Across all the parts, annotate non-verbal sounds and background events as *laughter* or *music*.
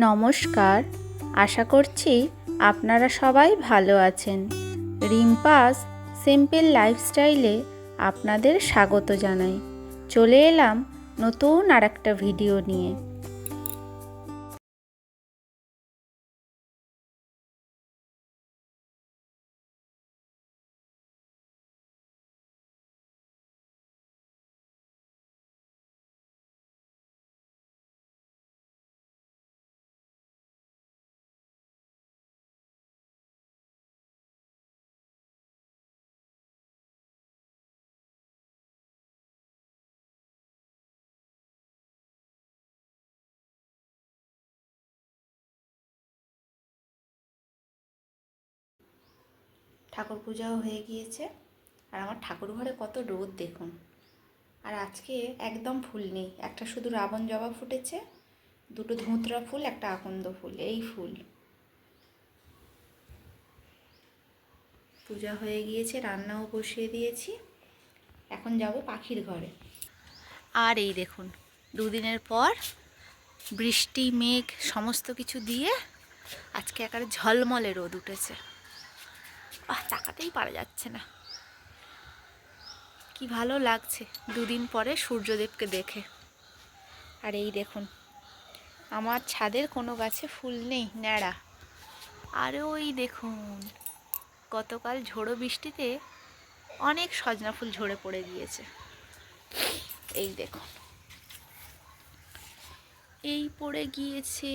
নমস্কার। আশা করছি আপনারা সবাই ভালো আছেন। রিম্পাস সিম্পল লাইফস্টাইলে আপনাদের স্বাগত জানাই। চলে এলাম নতুন আর একটা ভিডিও নিয়ে। ঠাকুর পূজাও হয়ে গিয়েছে। আর আমার ঠাকুর ঘরে কত রোদ দেখুন। আর আজকে একদম ফুল নেই। একটা শুধু রাবণ জবা ফুটেছে, দুটো ধুতরা ফুল, একটা আকন্দ ফুল। এই ফুল। পূজা হয়ে গিয়েছে, রান্নাও বসিয়ে দিয়েছি। এখন যাব পাখির ঘরে। আর এই দেখুন, দুদিনের পর বৃষ্টি, মেঘ, সমস্ত কিছু দিয়ে আজকে একেবারে ঝলমলে রোদ উঠেছে। তাকাতেই পারা যাচ্ছে না। কি ভালো লাগছে দুদিন পরে সূর্যদেবকে দেখে। আর এই দেখুন, আমার ছাদের কোনো গাছে ফুল নেই, ন্যাড়া। আর ওই দেখুন, গতকাল ঝোড়ো বৃষ্টিতে অনেক সজনা ফুল ঝরে পড়ে গিয়েছে। এই দেখুন, এই পড়ে গিয়েছে,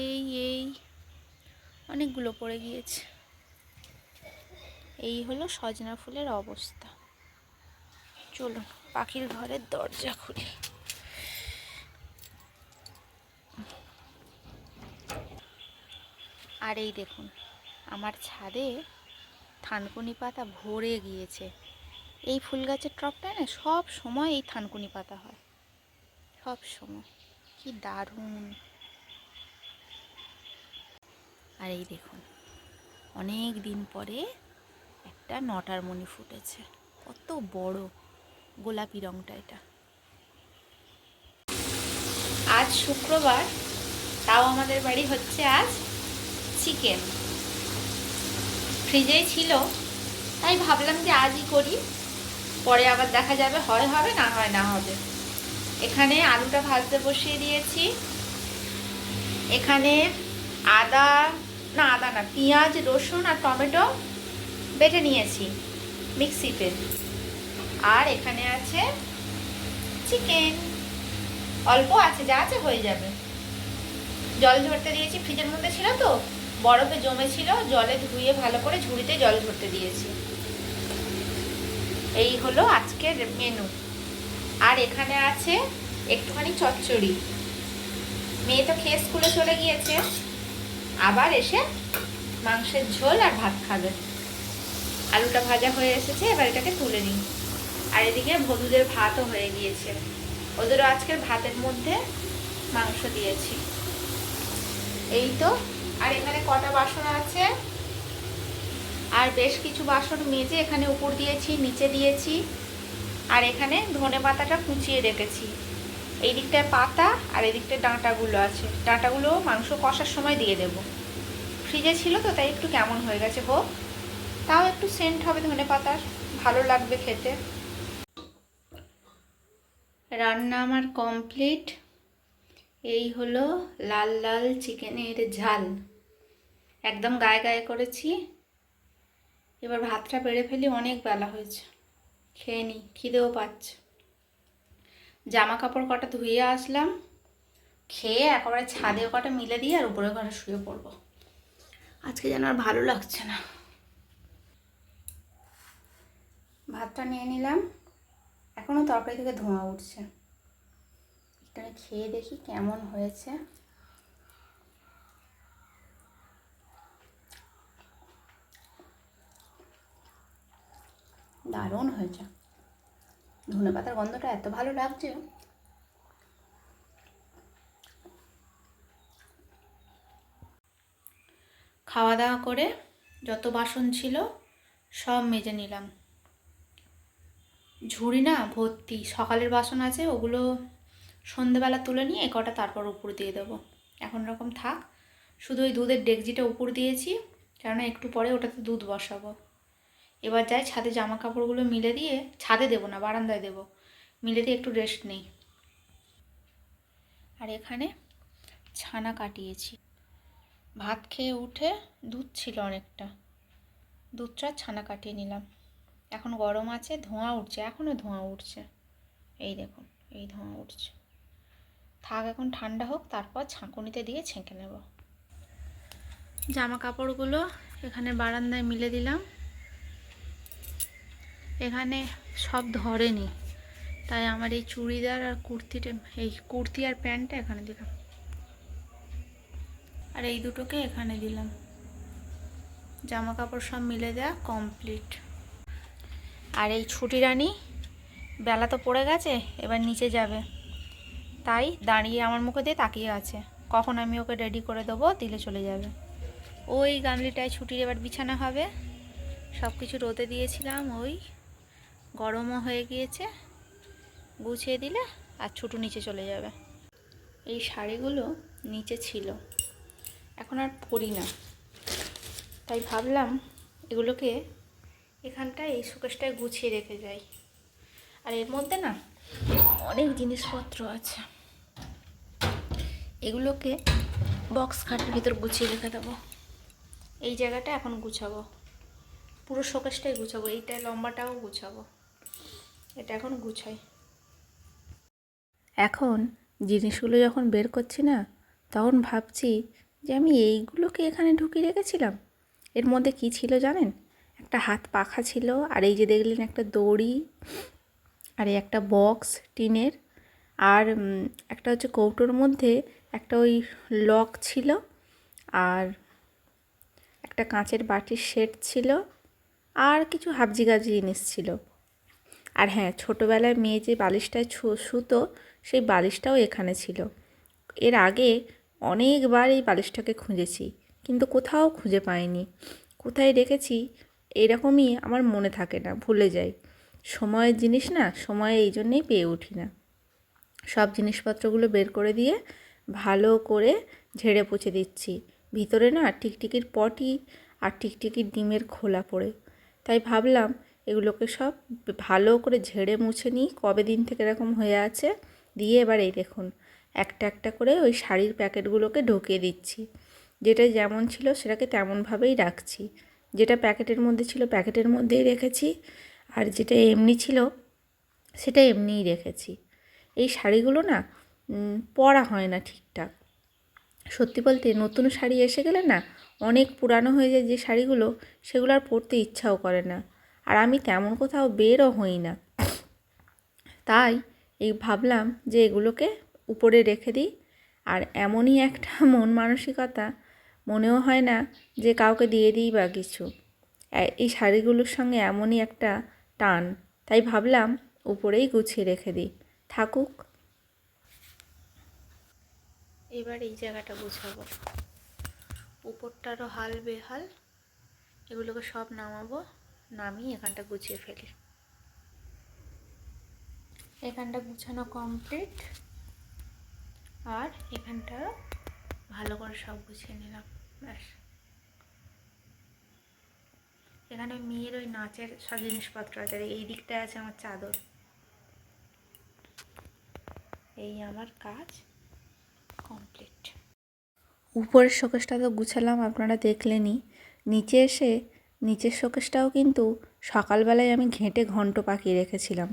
এই এই, অনেকগুলো পড়ে গিয়েছে। এই হলো সজনা ফুলের অবস্থা। চলুন, পাখির ঘরের দরজা খুলি। আর এই দেখুন, আমার ছাদে থানকুনি পাতা ভরে গিয়েছে। এই ফুল গাছের টপটায় না সব সময় এই থানকুনি পাতা হয়। সব সময়। কি দারুণ। আর এই দেখুন, অনেক দিন পরে একটা নটার মণি ফুটেছে। কত বড় গোলাপি রংটা এটা। আজ শুক্রবার, তাও আমাদের বাড়ি হচ্ছে আজ চিকেন। ফ্রিজেই ছিল, তাই ভাবলাম যে আজই করি। পরে আবার দেখা যাবে, হয় হবে না হয় না হবে। এখানে আলুটা ভাজতে বসিয়ে দিয়েছি। এখানে আদা, না আদা না, পেঁয়াজ, রসুন আর টমেটো বেটে নিয়েছি মিক্সিতে আর এখানে আছে চিকেন। অল্প আছে, যা আছে হয়ে যাবে। জল ঝরতে দিয়েছি, ফ্রিজের মধ্যে ছিল তো। বরফে জমেছিল, জলে ধুয়ে ভালো করে ঝুড়িতে জল ঝরতে দিয়েছি। এই হলো আজকের মেনু আর এখানে আছে একটুখানি চচ্চড়ি। মেয়ে তো খেয়ে স্কুলে চলে গিয়েছে। আবার এসে মাংসের ঝোল আর ভাত খাবে। আলুটা ভাজা হয়ে এসেছে, এবার এটাকে তুলে নিই। আর এদিকে বধুদের ভাতও হয়ে গিয়েছে। ওদেরও আজকের ভাতের মধ্যে মাংস দিয়েছি। এই তো, আর এখানে কটা বাসন আছে? আর বেশ কিছু বাসন মেজে এখানে উপর দিয়েছি, নিচে দিয়েছি। আর এখানে ধনে পাতাটা কুচিয়ে রেখেছি। এই দিকটায় পাতা আর এই দিকটায় ডাঁটাগুলো আছে। ডাঁটাগুলো মাংস কষার সময় দিয়ে দেব। ফ্রিজে ছিল তো, তাই একটু কেমন হয়ে গেছে হোক তাও একটু সেন্ট হবে ধনে পাতার ভালো লাগবে খেতে। রান্না আমার কমপ্লিট। এই হলো লাল লাল চিকেনের ঝাল। একদম গায়ে গায়ে করেছি। এবার ভাতটা বেড়ে ফেলি, অনেক বেলা হয়েছে। খেয়ে নিই খিদেও পাচ্ছে। জামা কাপড় কটা ধুয়ে আসলাম। খেয়ে একেবারে ছাদে কটা মিলে দিয়ে আর উপরে ঘরে শুয়ে পড়ব। আজকে যেন আর ভালো লাগছে না। ভাতটা নিয়ে নিলাম। এখনও তরকারি থেকে ধোঁয়া উঠছে। এটা খেয়ে দেখি কেমন হয়েছে। দারুণ হয়েছে। ধনে পাতার গন্ধটা এত ভালো লাগছে। খাওয়া দাওয়া করে যত বাসন ছিল সব মেজে নিলাম। ঝুড়ি না, ভর্তি সকালের বাসন আছে, ওগুলো সন্ধেবেলা তুলে নিয়ে কটা তারপর উপর দিয়ে দেবো। এখন রকম থাক, শুধু ওই দুধের ডেকজিটা উপর দিয়েছি, কেননা একটু পরে ওটাতে দুধ বসাবো। এবার যাই ছাদে জামা কাপড়গুলো মিলে দিয়ে, ছাদে দেবো না, বারান্দায় দেবো। মিলে দিয়ে একটু রেস্ট নেই। আর এখানে ছানা কাটিয়েছি। ভাত খেয়ে উঠে দুধ ছিল অনেকটা। দুধটা ছানা কাটিয়ে নিলাম। এখন গরম আছে, ধোঁয়া উঠছে এখনও ধোঁয়া উঠছে। এই দেখুন, এই ধোঁয়া উঠছে। থাক, এখন ঠান্ডা হোক, তারপর ছাঁকুনিতে দিয়ে ছেঁকে নেব। জামা কাপড়গুলো এখানে বারান্দায় মিলে দিলাম। এখানে সব ধরেনি, তাই আমার এই চুড়িদার আর কুর্তিটা, এই কুর্তি আর প্যান্টটা এখানে দিলাম। আর এই দুটোকে এখানে দিলাম। জামা কাপড় সব মিলে দেওয়া কমপ্লিট। আর এই ছুটি রানী, বেলা তো পড়ে গেছে, এবার নিচে যাবে। তাই দাঁড়িয়ে আমার মুখে দিয়ে তাকিয়ে আছে। কখন আমি ওকে রেডি করে দেবো, দিলে চলে যাবে। ওই গামলিটায় ছুটির এবার বিছানা হবে। সব কিছু রোদে দিয়েছিলাম, ওই গরমও হয়ে গিয়েছে। গুছিয়ে দিলে আর ছুটু নিচে চলে যাবে। এই শাড়িগুলো নিচে ছিল। এখন আর পরি না। তাই ভাবলাম এগুলোকে এখানটায় এই শোকেসটায় গুছিয়ে রেখে যাই। আর এর মধ্যে না অনেক জিনিসপত্র আছে। এগুলোকে বক্স খাটের ভিতর গুছিয়ে রেখে দেবো। এই জায়গাটা এখন গুছাবো। পুরো শোকেসটাই গুছাবো। এইটা লম্বাটাও গুছাবো। এটা এখন গুছাই। এখন জিনিসগুলো যখন বের করছি না, তখন ভাবছি যে আমি এইগুলোকে এখানে ঢুকিয়ে রেখেছিলাম। এর মধ্যে কি ছিল জানেন? একটা হাত পাখা ছিল, আর এই যে দেখলেন একটা দড়ি, আর এই একটা বক্স টিনের, আর একটা হচ্ছে কৌটোর মধ্যে একটা ওই লক ছিল, আর একটা কাঁচের বাটির সেট ছিল, আর কিছু হাবজি গাবজি জিনিস ছিল। আর হ্যাঁ ছোটোবেলায় মেয়ে যে বালিশটায় ছু- শুতো, সেই বালিশটাও এখানে ছিল। এর আগে অনেকবার এই বালিশটাকে খুঁজেছি, কিন্তু কোথাও খুঁজে পাইনি। কোথায় রেখেছি? এরকমই আমার মনে থাকে না, ভুলে যাই। সময়ের জিনিস না, সময় এই জন্যেই পেয়ে উঠি না। সব জিনিসপত্রগুলো বের করে দিয়ে ভালো করে ঝেড়ে পুছে দিচ্ছি। ভিতরে না টিকটিকির পটি আর টিকটিকির ডিমের খোলা পড়ে। তাই ভাবলাম এগুলোকে সব ভালো করে ঝেড়ে মুছে নিই, কবে দিন থেকে এরকম হয়ে আছে, দিয়ে এবার এই দেখুন, একটা একটা করে ওই শাড়ির প্যাকেটগুলোকে ঢুকিয়ে দিচ্ছি। যেটা যেমন ছিল সেটাকে তেমনভাবেই রাখছি। যেটা প্যাকেটের মধ্যে ছিল প্যাকেটের মধ্যেই রেখেছি। আর যেটা এমনি ছিল, সেটা এমনিই রেখেছি। এই শাড়িগুলো না পরা হয় না ঠিকঠাক। সত্যি বলতে নতুন শাড়ি এসে গেলে না, অনেক পুরানো হয়ে যায় যে শাড়িগুলো, সেগুলো আর পরতে ইচ্ছাও করে না। আর আমি তেমন কোথাও বেরও হই না। তাই এই ভাবলাম যে এগুলোকে উপরে রেখে দিই। আর এমনই একটা মন মানসিকতা মনেও হয় না যে কাউকে দিয়ে দিই বা কিছু। এই শাড়িগুলোর সঙ্গে এমনই একটা টান, তাই ভাবলাম উপরেই গুছিয়ে রেখে দিই। থাকুক। এবার এই জায়গাটা গুছাবো। উপরটারও হাল বেহাল, এগুলোকে সব নামাবো, নামিয়ে এখানটা গুছিয়ে ফেলি। এখানটা গুছানো কমপ্লিট, আর এখানটা ভালো করে সব গুছিয়ে নিলাম। ব্যাস। এখানে মেয়ের ওই নাচের সব জিনিসপত্র আছে এই দিকটায় আছে আমার চাদর। এই আমার কাজ কমপ্লিট। উপরের শোকেসটা তো গুছালাম, আপনারা দেখলেনই। নিচে এসে, নিচের শোকেসটাও কিন্তু সকালবেলায় আমি ঘেঁটে ঘন্ট পাকিয়ে রেখেছিলাম।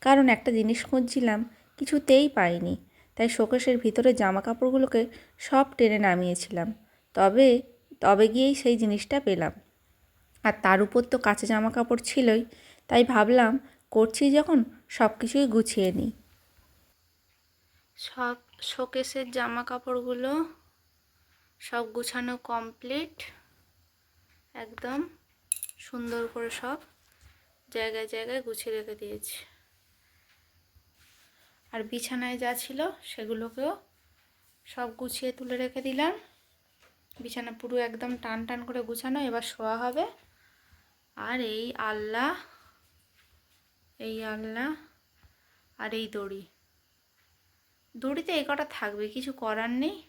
কারণ একটা জিনিস খুঁজছিলাম, কিছুতেই পাইনি। তাই শোকেসের ভিতরে জামা কাপড়গুলোকে সব টেনে নামিয়েছিলাম। তবে তবে গিয়েই সেই জিনিসটা পেলাম। আর তার উপর তো কাঁচা জামা কাপড় ছিলই, তাই ভাবলাম করছি যখন সব কিছুই গুছিয়ে নিই। সব শোকেসের জামা কাপড়গুলো সব গুছানো কমপ্লিট, একদম সুন্দর করে সব জায়গায় জায়গায় গুছিয়ে রেখে দিয়েছি। আর বিছানায় যা ছিল সেগুলোকেও সব গুছিয়ে তুলে রেখে দিলাম। বিছানা পুরো একদম টান টান করে গুছানো, এবার শোয়া হবে। আর এই আল্লাহ এই আল্লাহ আর এই দড়ি। দড়িতে এই কটা থাকবে, কিছু করার নেই।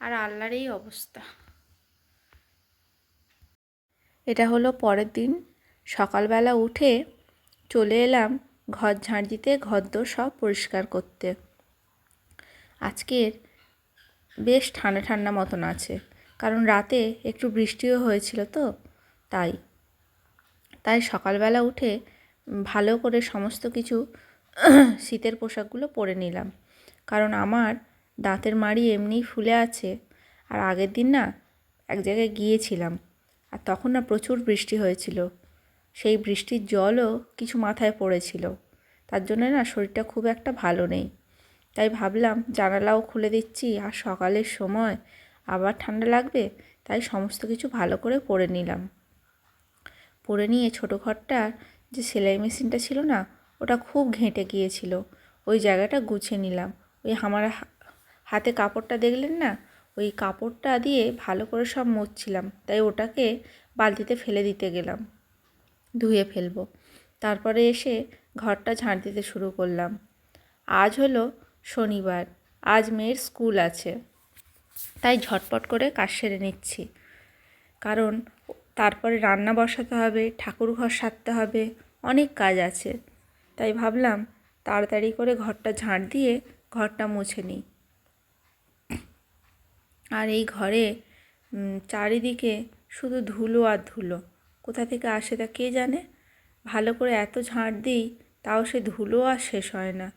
আর আল্লাহর এই অবস্থা। এটা হলো পরের দিন। সকালবেলা উঠে চলে এলাম ঘর ঝাঁট দিতে, ঘরদোর সব পরিষ্কার করতে। আজকের বেশ ঠান্ডা ঠান্ডা মতন আছে। কারণ রাতে একটু বৃষ্টিও হয়েছিল তো, তাই। তাই সকালবেলা উঠে ভালো করে সমস্ত কিছু *clears throat* শীতের পোশাকগুলো পরে নিলাম। কারণ আমার দাঁতের মাড়ি এমনিই ফুলে আছে আর আগের দিন না এক জায়গায় গিয়েছিলাম আর তখন না প্রচুর বৃষ্টি হয়েছিল। সেই বৃষ্টির জলও কিছু মাথায় পড়েছিল। তার জন্য না শরীরটা খুব একটা ভালো নেই। তাই ভাবলাম জানালাও খুলে দিচ্ছি আর সকালের সময় আবার ঠান্ডা লাগবে? তাই সমস্ত কিছু ভালো করে পরে নিলাম। পরে নিয়ে ছোটো ঘরটার যে সেলাই মেশিনটা ছিল না, ওটা খুব ঘেঁটে গিয়েছিল। ওই জায়গাটা গুছিয়ে নিলাম। ওই আমার হাতে কাপড়টা দেখলেন না? ওই কাপড়টা দিয়ে ভালো করে সব মুছছিলাম। তাই ওটাকে বালতিতে ফেলে দিতে গেলাম। ধুয়ে ফেলব। তারপরে এসে ঘরটা ঝাঁট দিতে শুরু করলাম। আজ হলো শনিবার। আজ মেয়ের স্কুল আছে। তাই ঝটপট করে কাজ সেরে নিচ্ছি। কারণ তারপরে রান্না বসাতে হবে ঠাকুর ঘর সারতে হবে, অনেক কাজ আছে। তাই ভাবলাম তাড়াতাড়ি করে ঘরটা ঝাঁট দিয়ে ঘরটা মুছে নিই। আর এই ঘরে চারিদিকে শুধু ধুলো আর ধুলো। কোথা থেকে আসে তা কে জানে? ভালো করে এত ঝাঁট দিই, তাও সে ধুলো আর শেষ হয় না।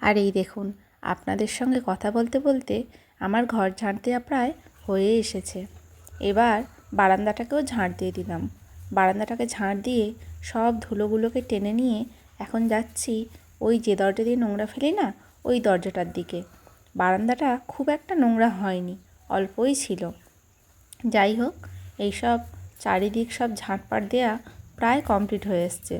আর এই দেখুন, আপনাদের সঙ্গে কথা বলতে বলতে আমার ঘর ঝাঁট দেওয়া প্রায় হয়ে এসেছে। এবার বারান্দাটাকেও ঝাঁট দিয়ে দিলাম। বারান্দাটাকে ঝাঁট দিয়ে সব ধুলোগুলোকে টেনে নিয়ে এখন যাচ্ছি ওই যে দরজা দিয়ে নোংরা ফেলি না, ওই দরজাটার দিকে। বারান্দাটা খুব একটা নোংরা হয়নি, অল্পই ছিল। যাই হোক, এইসব চারিদিক সব ঝাঁটপাট দেওয়া প্রায় কমপ্লিট হয়ে এসছে।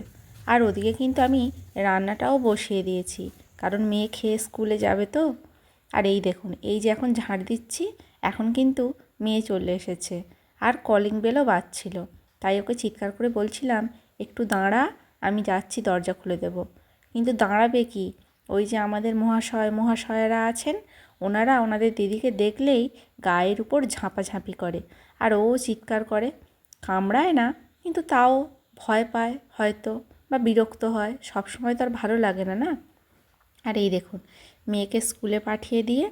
আর ওদিকে কিন্তু আমি রান্নাটাও বসিয়ে দিয়েছি, কারণ মেয়ে খেয়ে স্কুলে যাবে তো। আর এই দেখুন, এই যে এখন ঝাঁট দিচ্ছি, এখন কিন্তু মেয়ে চলে এসেছে। আর কলিং বেলও বাজছিল। তাই ওকে চিৎকার করে বলছিলাম, একটু দাঁড়া, আমি যাচ্ছি, দরজা খুলে দেবো। কিন্তু দাঁড়াবে কি? ওই যে আমাদের মহাশয়, মহাশয়রা আছেন, ওনারা ওনাদের দিদিকে দেখলেই গায়ের উপর ঝাঁপাঝাঁপি করে। আর ও চিৎকার করে, কামড়ায় না? কিন্তু তাও ভয় পায় হয়তো, বা বিরক্ত হয়। সবসময় তো আর ভালো লাগে না না? আর এই দেখুন মেয়েকে স্কুলে পাঠিয়ে দিয়ে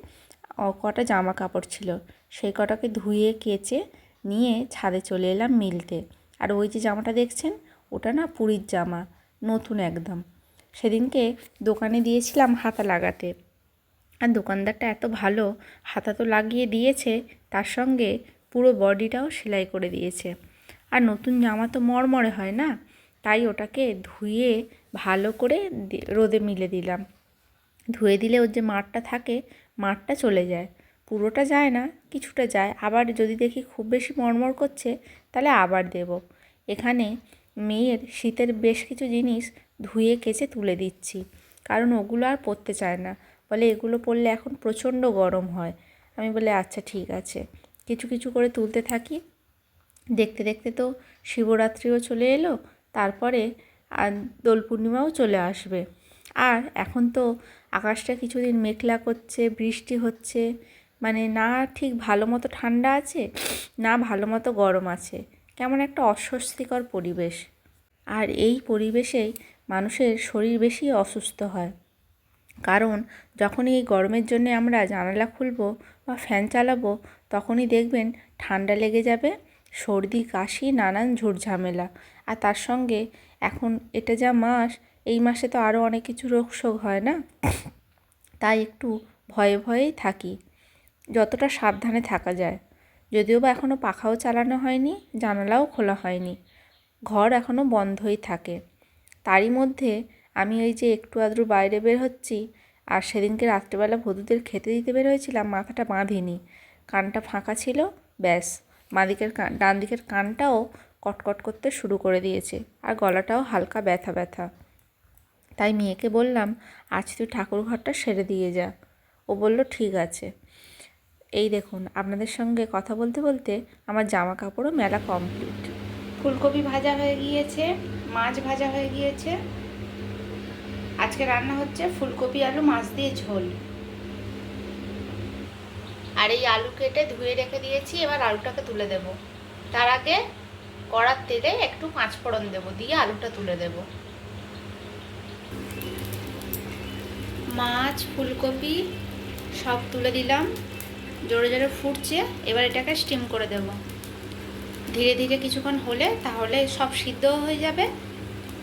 কটা জামা কাপড় ছিল, সেই কটাকে ধুয়ে, কেচে নিয়ে ছাদে চলে এলাম মিলতে। আর ওই যে জামাটা দেখছেন, ওটা না পুরীর জামা, নতুন একদম। সেদিনকে দোকানে দিয়েছিলাম হাতা লাগাতে। আর দোকানদারটা এত ভালো, হাতা তো লাগিয়ে দিয়েছে, তার সঙ্গে পুরো বডিটাও সেলাই করে দিয়েছে। আর নতুন জামা তো মরমরে হয় না, তাই ওটাকে ধুয়ে ভালো করে রোদে মিলে দিলাম। ধুয়ে দিলে ওর যে মাঠটা থাকে মাঠটা চলে যায়। পুরোটা যায় না, কিছুটা যায়। আবার যদি দেখি খুব বেশি মরমর করছে, তাহলে আবার দেব। এখানে মেয়ের শীতের বেশ কিছু জিনিস ধুয়ে কেচে তুলে দিচ্ছি। কারণ ওগুলো আর পরতে চায় না। বলে, এগুলো পরলে এখন প্রচণ্ড গরম হয়। আমি বলে আচ্ছা ঠিক আছে। কিছু কিছু করে তুলতে থাকি। দেখতে দেখতে তো শিবরাত্রিও চলে এলো। তারপরে আর দোল পূর্ণিমাও চলে আসবে। আর এখন তো আকাশটা কিছুদিন মেঘলা করছে, বৃষ্টি হচ্ছে মানে না ঠিক ভালো মতো ঠান্ডা আছে, না ভালো মতো গরম আছে। কেমন একটা অস্বস্তিকর পরিবেশ। আর এই পরিবেশেই মানুষের শরীর বেশি অসুস্থ হয়। কারণ যখনই এই গরমের জন্য আমরা জানালা খুলবো বা ফ্যান চালাবো, তখনই দেখবেন ঠান্ডা লেগে যাবে, সর্দি, কাশি, নানান ঝুটঝামেলা আর তার সঙ্গে এখন এটা যা মাস এই মাসে তো আরও অনেক কিছু রোগ শোক হয় না? তাই একটু ভয়ে ভয়েই থাকি। যতটা সাবধানে থাকা যায়। যদিও বা এখনও পাখাও চালানো হয়নি, জানালাও খোলা হয়নি। ঘর এখনও বন্ধই থাকে। তারই মধ্যে আমি ওই যে একটু আদ্রু বাইরে বের হচ্ছি আর সেদিনকে রাত্রেবেলা ভদুদের খেতে দিতে বের হয়েছিলাম, মাথাটা বাঁধিনি। কানটা ফাঁকা ছিল, ব্যাস। দিকের কান ডান দিকের কানটাও কটকট করতে শুরু করে দিয়েছে। আর গলাটাও হালকা ব্যথা ব্যথা। তাই মেয়েকে বললাম, আজ তুই ঠাকুর ঘরটা সেরে দিয়ে যা। ও বলল, ঠিক আছে। এই দেখুন, আপনাদের সঙ্গে কথা বলতে বলতে আমার জামা কাপড়ও মেলা কমপ্লিট ফুলকপি ভাজা হয়ে গিয়েছে, মাছ ভাজা হয়ে গিয়েছে। আজকে রান্না হচ্ছে ফুলকপি আলু, মাছ দিয়ে ঝোল। আর এই আলু কেটে ধুয়ে রেখে দিয়েছি, এবার আলুটাকে তুলে দেব। তার আগে কড়ার তেলে একটু পাঁচ ফোড়ন দেবো, দিয়ে আলুটা তুলে দেব। মাছ, ফুলকপি সব তুলে দিলাম। জোরে জোরে ফুটছে। এবার এটাকে স্টিম করে দেব। ধীরে ধীরে কিছুক্ষণ হলে তাহলে সব সিদ্ধ হয়ে যাবে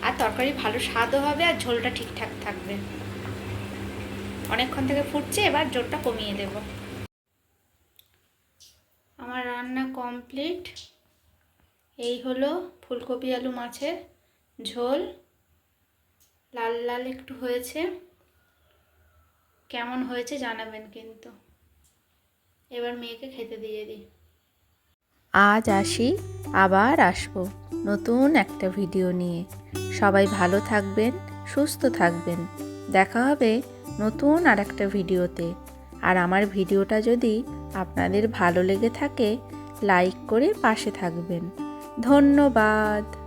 আর তরকারি ভালো স্বাদও হবে আর ঝোলটা ঠিকঠাক থাকবে। অনেকক্ষণ থেকে ফুটছে, এবার জোরটা কমিয়ে দেব। আমার রান্না কমপ্লিট। এই হলো ফুলকপি, আলু, মাছের ঝোল। লাল লাল একটু হয়েছে। কেমন হয়েছে জানাবেন কিন্তু। এবার মেয়েকে খেতে দিয়ে দিই। আজ আসি, আবার আসব নতুন একটা ভিডিও নিয়ে। সবাই ভালো থাকবেন, সুস্থ থাকবেন। দেখা হবে নতুন আর একটা ভিডিওতে। আর আমার ভিডিওটা যদি আপনাদের ভালো লেগে থাকে, লাইক করে পাশে থাকবেন। ধন্যবাদ।